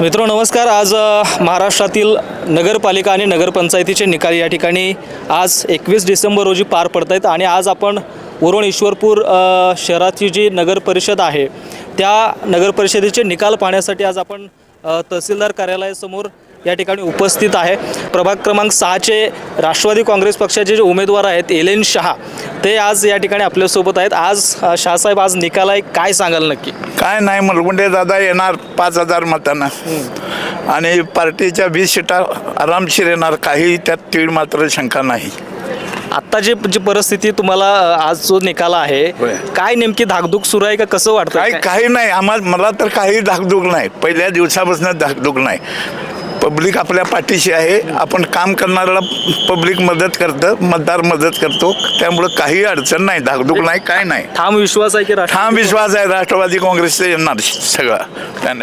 मित्रो नमस्कार. आज महाराष्ट्रातील नगरपालिका आणि नगरपंचायतीचे निकाल या ठिकाणी आज एकवीस डिसेंबर रोजी पार पडत आहेत आणि आज आपण उरण ईश्वरपूर शहराची जी नगर परिषद आहे त्या नगरपरिषदेचे निकाल पाहण्यासाठी आज आपण तहसीलदार कार्यालयासमोर या ठिकाणी उपस्थित आहे. प्रभाग क्रमांक सहाचे राष्ट्रवादी काँग्रेस पक्षाचे जे उमेदवार आहेत एलेन शहा ते आज या ठिकाणी आपल्यासोबत आहेत. आज शहासाहेब आज निकाल आहे काय सांगाल नक्की? काय नाही मलगुंडे दादा येणार पाच हजार मतांना. आणि पार्टीच्या वीस सीटा आरामशीर येणार काही त्यात तीळ मात्र शंका नाही. आता जे जी परिस्थिती तुम्हाला आज जो निकाल आहे. काय नेमकी धाकधूक सुरू आहे का? कसं वाटतं काही काही नाही आम्हाला मला तर काही धाकधूक नाही. पहिल्या दिवसापासून धाकधूक नाही. पब्लिक आपल्या पाठीशी आहे. आपण काम करणाऱ्याला पब्लिक मदत करतं मतदार मदत करतो. त्यामुळं काही अडचण नाही धाकधूक नाही काय नाही. ठाम विश्वास आहे की राष्ट्र ठाम विश्वास आहे राष्ट्रवादी काँग्रेसचं येणार सगळं.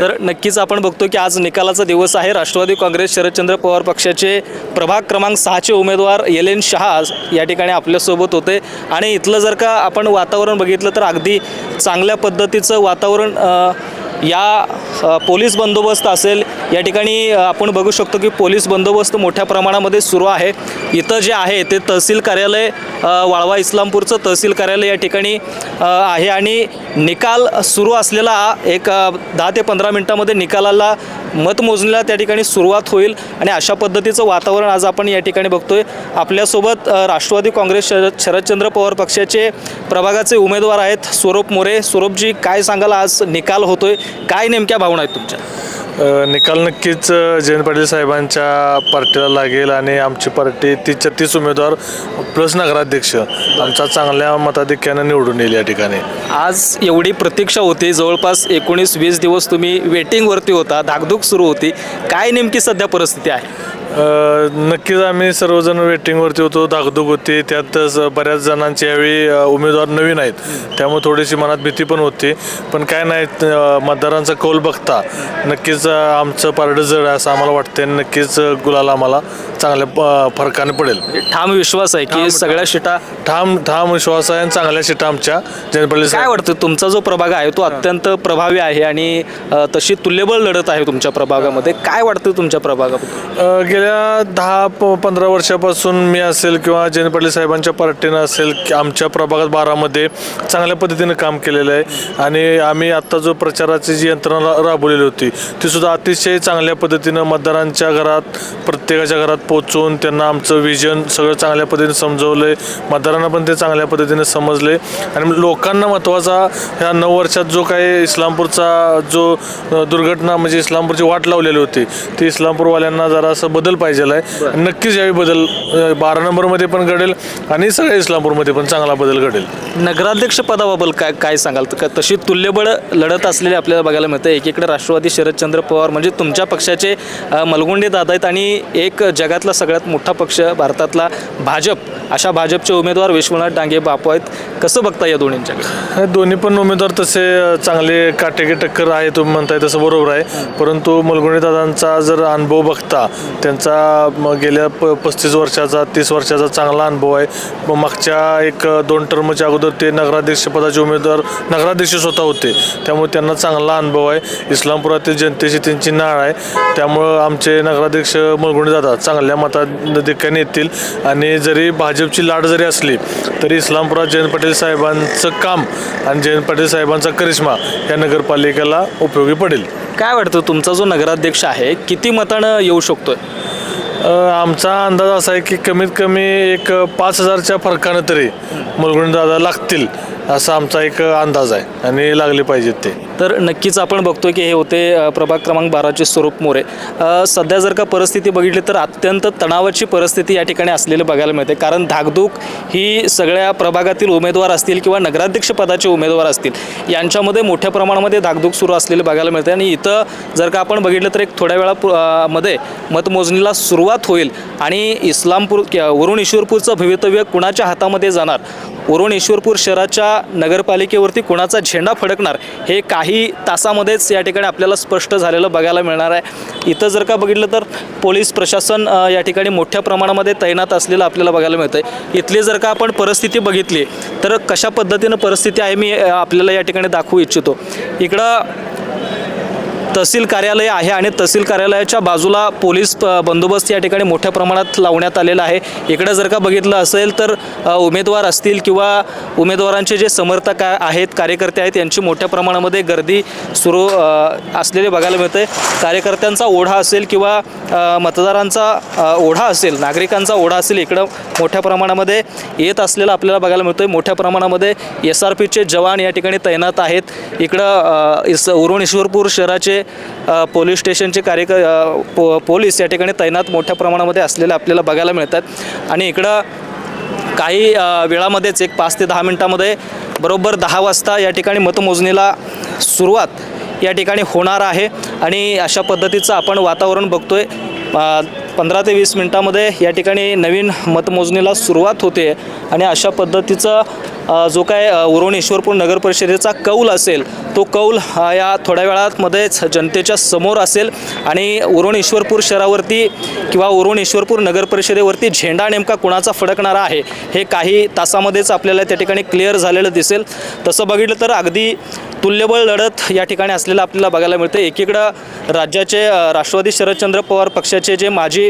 तर नक्कीच आपण बघतो की आज निकालाचा दिवस आहे. राष्ट्रवादी काँग्रेस शरदचंद्र पवार पक्षाचे प्रभाग क्रमांक सहाचे उमेदवार एलेन शहा या ठिकाणी आपल्यासोबत होते. आणि इथलं जर का आपण वातावरण बघितलं तर अगदी चांगल्या पद्धतीचं वातावरण अ, या पोलीस बंदोबस्त असेल या ठिकाणी आपण बघू शकतो की पोलीस बंदोबस्त मोठ्या प्रमाणामध्ये सुरू आहे. इथं जे आहे ते तहसील कार्यालय वाळवा इस्लामपूरचं तहसील कार्यालय या ठिकाणी आहे आणि निकाल सुरू असलेला एक दहा ते पंधरा मिनटामध्ये निकालाला मतमोजणीला त्या ठिकाणी सुरुवात होईल आणि अशा पद्धतीचं वातावरण आज आपण या ठिकाणी बघतोय. आपल्यासोबत राष्ट्रवादी काँग्रेस शरद शरदचंद्र पवार पक्षाचे प्रभागाचे उमेदवार आहेत स्वरूप मोरे. स्वरूपजी काय सांगाल आज निकाल होतोय? काय नेमक्या भावना आहेत तुमच्या? अ, निकाल नक्कीच अ, जयंत पाटील साहेबांच्या पार्टीला लागेल आणि आमची पार्टी तीस छत्तीस उमेदवार प्लस नगराध्यक्ष आमचा चांगल्या मताधिक्यानं निवडून येईल या ठिकाणी. आज एवढी प्रतीक्षा होती जवळपास एकोणीस वीस दिवस तुम्ही वेटिंगवरती होता धाकधूक सुरू होती. काय नेमकी सध्या परिस्थिती आहे? नक्कीच आम्ही सर्वजण वेटिंगवरती होतो धाकधूक होती. त्यात स- बऱ्याच जणांची यावेळी उमेदवार नवीन आहेत. त्यामुळे थोडीशी मनात भीती पण होती. पण काय नाही मतदारांचा कौल बघता. नक्कीच आमचं पारडं जड आहे असं आम्हाला वाटते नक्कीच गुलाल आम्हाला चांगल्या फरकाने पडेल. ठाम विश्वास आहे की सगळ्या शिटा ठाम ठाम विश्वास आहे आणि चांगल्या सीटा आमच्या. जयंत पाटील काय वाटतं तुमचा जो प्रभाग आहे तो अत्यंत प्रभावी आहे आणि तशी तुल्यबळ लढत आहे तुमच्या प्रभागामध्ये. काय वाटतं तुमच्या प्रभागाबद्दल? गेल्या दहा प पंधरा वर्षापासून मी असेल किंवा जयंत पाटील साहेबांच्या पार्टीनं असेल की आमच्या प्रभागात बारामध्ये चांगल्या पद्धतीनं काम केलेलं आहे. आणि आम्ही आत्ता जो प्रचाराची जी यंत्रणा रा- राबवलेली होती ती सुद्धा अतिशय चांगल्या पद्धतीनं मतदारांच्या घरात प्रत्येकाच्या घरात पोचून त्यांना आमचं विजन सगळं चांगल्या पद्धतीने समजवलं आहे मतदारांना पण ते चांगल्या पद्धतीने समजले आणि लोकांना महत्त्वाचा ह्या नऊ वर्षात जो काही इस्लामपूरचा जो दुर्घटना म्हणजे इस्लामपूरची वाट लावलेली होती ती इस्लामपूरवाल्यांना जरासं बदल पाहिजे आहे. आणि नक्कीच यावेळी बदल बारा नंबरमध्ये पण घडेल आणि सगळ्या इस्लामपूरमध्ये पण चांगला बदल घडेल. नगराध्यक्ष पदाबाबत काय काय सांगाल? तर तशी तुल्यबळ लढत असलेली आपल्याला बघायला मिळतं. एकीकडे राष्ट्रवादी शरदचंद्र पवार म्हणजे तुमच्या पक्षाचे मलगुंडे दादा आहेत आणि एक जगातला सगळ्यात मोठा पक्ष भारतातला भाजप. अशा भाजपचे उमेदवार विश्वनाथ डांगे बापू आहेत. कसं बघता या दोन्हींच्याकडे हे दोन्ही पण उमेदवार तसे चांगले काटेकी टक्कर आहे तुम्ही म्हणताय तसं बरोबर आहे. परंतु मलगुणी दादांचा जर अनुभव बघता त्यांचा म, गेल्या प पस्तीस वर्षाचा तीस वर्षाचा चांगला अनुभव आहे. म, मागच्या एक दोन टर्मच्या अगोदर ते नगराध्यक्षपदाचे उमेदवार नगराध्यक्ष स्वतः होते. त्यामुळे त्यांना चांगला अनुभव आहे. इस्लामपुरातील जनतेशी त्यांची नाळ आहे. त्यामुळं आमचे नगराध्यक्ष मलगुणी जातात चांगल्या मताधिक्याने येतील. आणि जरी भाजपची लाट जरी असली तरी इस्लामपुरात जयंत पाटील साहेबांचं काम आणि जयंत पाटील साहेबांचा करिश्मा या नगरपालिकेला उपयोगी पडेल. काय वाटतं तुमचा जो नगराध्यक्ष आहे किती मतानं येऊ शकतोय? आमचा अंदाज असा आहे की कमीत कमी एक पाच हजारच्या फरकानं तरी मुलगुणी दादा लागतील असा आमचा एक अंदाज आहे आणि लागले पाहिजेत ते. तर नक्कीच आपण बघतोय की हे होते प्रभाग क्रमांक बाराचे स्वरूप मोरे. सध्या जर का परिस्थिती बघितली तर अत्यंत तणावाची परिस्थिती या ठिकाणी असलेली बघायला मिळते. कारण धाकधूक ही सगळ्या प्रभागातील उमेदवार असतील किंवा नगराध्यक्ष पदाचे उमेदवार असतील यांच्यामध्ये मोठ्या प्रमाणामध्ये धाकधूक सुरू असलेली बघायला मिळते. आणि इथं जर का आपण बघितलं तर एक थोड्या वेळा मध्ये मतमोजणीला सुरुवात होईल. आणि इस्लामपूर वरुण ईश्वरपूरचं भवितव्य कुणाच्या हातामध्ये जाणार? वरुण ईश्वरपूर शहराच्या नगरपालिकेवरती कुणाचा झेंडा फडकणार? हे काही तासामध्येच या ठिकाणी आपल्याला स्पष्ट झालेलं बघायला मिळणार आहे. इथं जर का बघितलं तर पोलीस प्रशासन या ठिकाणी मोठ्या प्रमाणामध्ये तैनात असलेलं आपल्याला बघायला मिळतं आहे इथली जर का आपण परिस्थिती बघितली तर कशा पद्धतीनं परिस्थिती आहे मी आपल्याला या ठिकाणी दाखवू इच्छितो. इकडं तहसील कार्यालय आहे आणि तहसील कार्यालयाच्या बाजूला पोलीस बंदोबस्त या ठिकाणी मोठ्या प्रमाणात लावण्यात आलेला आहे. इकडे जर का बघितलं असेल तर उमेदवार असतील किंवा उमेदवारांचे जे समर्थक आ- आहेत कार्यकर्ते आहेत यांची मोठ्या प्रमाणामध्ये गर्दी सुरू असलेली असलेले बघायला मिळते कार्यकर्त्यांचा ओढा असेल किंवा मतदारांचा ओढा असेल नागरिकांचा ओढा असेल इकडं मोठ्या प्रमाणामध्ये येत असलेला आपल्याला बघायला मिळतोय. मोठ्या प्रमाणामध्ये एस आर पीचे जवान या ठिकाणी तैनात आहेत. इकडं इस उरुणेश्वरपूर शहराचे अ, पोलीस स्टेशनचे कार्यक पो पोलीस या ठिकाणी तैनात मोठ्या प्रमाणामध्ये असलेले आपल्याला बघायला मिळतात. आणि इकडं काही वेळामध्येच एक पाच ते दहा मिनटामध्ये बरोबर दहा वाजता या ठिकाणी मतमोजणीला सुरुवात या ठिकाणी होणार आहे. आणि अशा पद्धतीचं आपण वातावरण बघतोय. आहे पंधरा ते वीस मिनटामध्ये या ठिकाणी नवीन मतमोजणीला सुरुवात होते आणि अशा पद्धतीचं जो काय अ, ईश्वरपूर नगर परिषदेचा कौल असेल तो कौल हा या थोड्या वेळामध्येच जनतेच्या समोर असेल आणि उरण ईश्वरपूर शहरावरती किंवा उरण ईश्वरपूर नगर परिषदेवरती झेंडा नेमका कुणाचा फडकणारा आहे हे काही तासामध्येच आपल्याला त्या ठिकाणी क्लिअर झालेलं दिसेल. तसं बघितलं तर अगदी तुल्यबळ लढत या ठिकाणी असलेलं आपल्याला बघायला मिळते एकीकडं राज्याचे राष्ट्रवादी शरदचंद्र पवार पक्षाचे जे माजी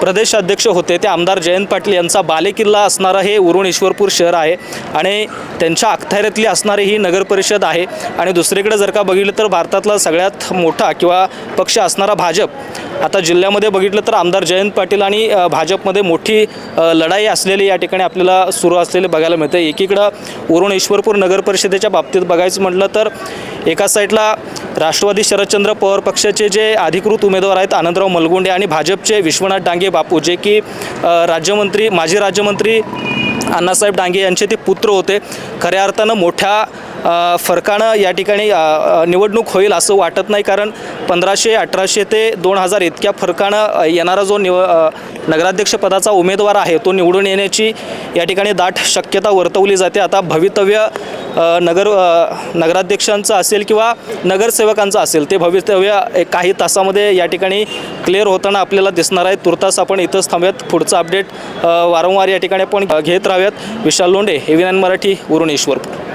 प्रदेशाध्यक्ष होते ते आमदार जयंत पाटील यांचा बालेकिल्ला असणारं हे उरुण ईश्वरपूर शहर आहे आणि त्यांच्या अखत्यारीतली असणारी ही नगरपरिषद आहे. आणि दुसरीकडे जर का बघितलं तर भारतातला सगळ्यात मोठा किंवा पक्ष असणारा भाजप आता जिल्ह्यामध्ये बघितलं तर आमदार जयंत पाटील आणि भाजपमध्ये मोठी लढाई असलेली या ठिकाणी आपल्याला सुरू असलेले बघायला मिळते. एकीकडं उरण ईश्वरपूर नगर परिषदेच्या बाबतीत बघायचं म्हटलं तर एका साईडला राष्ट्रवादी शरदचंद्र पवार पक्षाचे जे अधिकृत उमेदवार आहेत आनंदराव मलगुंडे आणि भाजपचे विश्वनाथ डांगे बापू जे की राज्यमंत्री माजी राज्यमंत्री अण्णासाहेब डांगे यांचे ते पुत्र होते. खऱ्या अर्थानं मोठ्या फरकानं या ठिकाणी निवडणूक होईल असं वाटत नाही. कारण पंधराशे अठराशे ते दोन हजार इतक्या फरकानं येणारा जो निव नगराध्यक्षपदाचा उमेदवार आहे तो निवडून येण्याची या ठिकाणी दाट शक्यता वर्तवली जाते. आता भवितव्य नगर नगराध्यक्षांचं असेल किंवा नगरसेवकांचं असेल ते भवितव्य एक काही तासामध्ये या ठिकाणी क्लिअर होताना आपल्याला दिसणार आहे. तुर्तास आपण इथंच थांबूयात. पुढचं अपडेट वारंवार या ठिकाणी आपण घेत राहूयात. विशाल लोंडे हे नाईन मराठी उरण ईश्वरपूर